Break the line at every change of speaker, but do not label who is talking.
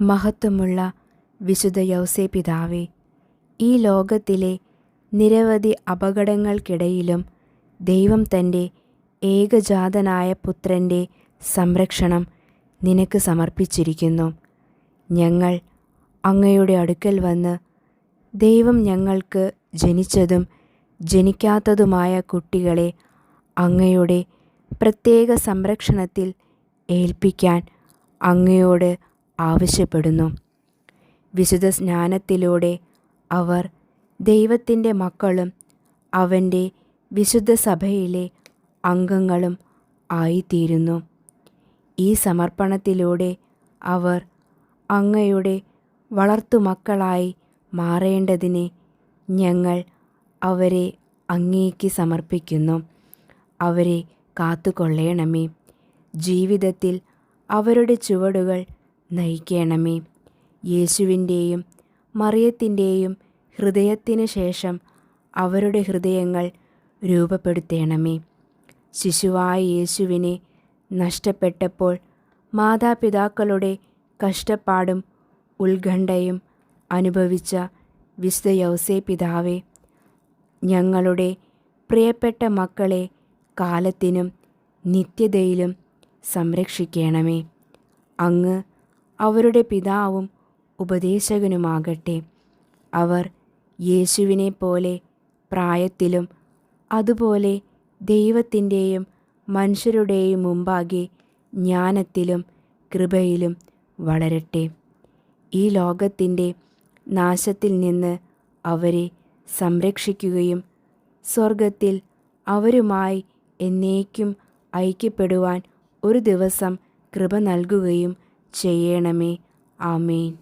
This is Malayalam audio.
മഹത്വമുള്ള വിശുദ്ധ യൗസേ പിതാവേ ഈ ലോകത്തിലെ നിരവധി അപകടങ്ങൾക്കിടയിലും ദൈവം തന്റെ ഏകജാതനായ പുത്രന്റെ സംരക്ഷണം നിനക്ക് സമർപ്പിച്ചിരിക്കുന്നു. ഞങ്ങൾ അങ്ങയുടെ അടുക്കൽ വന്ന് ദൈവം ഞങ്ങൾക്ക് ജനിച്ചതും ജനിക്കാത്തതുമായ കുട്ടികളെ അങ്ങയുടെ പ്രത്യേക സംരക്ഷണത്തിൽ ഏൽപ്പിക്കാൻ അങ്ങയോട് ആവശ്യപ്പെടുന്നു. വിശുദ്ധ സ്നാനത്തിലൂടെ അവർ ദൈവത്തിന്റെ മക്കളും അവന്റെ വിശുദ്ധ സഭയിലെ അംഗങ്ങളും ആയിത്തീരുന്നു. ഈ സമർപ്പണത്തിലൂടെ അവർ അങ്ങയുടെ വളർത്തുമക്കളായി മാറേണ്ടതിനെ ഞങ്ങൾ അവരെ അങ്ങേക്ക് സമർപ്പിക്കുന്നു. അവരെ കാത്തുകൊള്ളേണമേ. ജീവിതത്തിൽ അവരുടെ ചുവടുകൾ നയിക്കണമേ. യേശുവിന്റെയും മറിയത്തിന്റെയും ഹൃദയത്തിന് ശേഷം അവരുടെ ഹൃദയങ്ങൾ രൂപപ്പെടുത്തേണമേ. ശിശുവായ യേശുവിനെ നഷ്ടപ്പെട്ടപ്പോൾ മാതാപിതാക്കളുടെ കഷ്ടപ്പാടും ഉത്കണ്ഠയും അനുഭവിച്ച വിശുദ്ധ യൗസേ പിതാവേ ഞങ്ങളുടെ പ്രിയപ്പെട്ട മക്കളെ കാലത്തിനും നിത്യതയിലും സംരക്ഷിക്കണമേ. അങ്ങ് അവരുടെ പിതാവും ഉപദേശകനുമാകട്ടെ. അവർ യേശുവിനെ പോലെ പ്രായത്തിലും അതുപോലെ ദൈവത്തിന്റെയും മനുഷ്യരുടെയും മുമ്പാകെ ജ്ഞാനത്തിലും കൃപയിലും വളരട്ടെ. ഈ ലോകത്തിന്റെ നാശത്തിൽ നിന്ന് അവരെ സംരക്ഷിക്കുകയും സ്വർഗത്തിൽ അവരുമായി എന്നേക്കും ഐക്യപ്പെടുവാൻ ഒരു ദിവസം കൃപ നൽകുകയും ചെയ്യണമേ. ആമേൻ.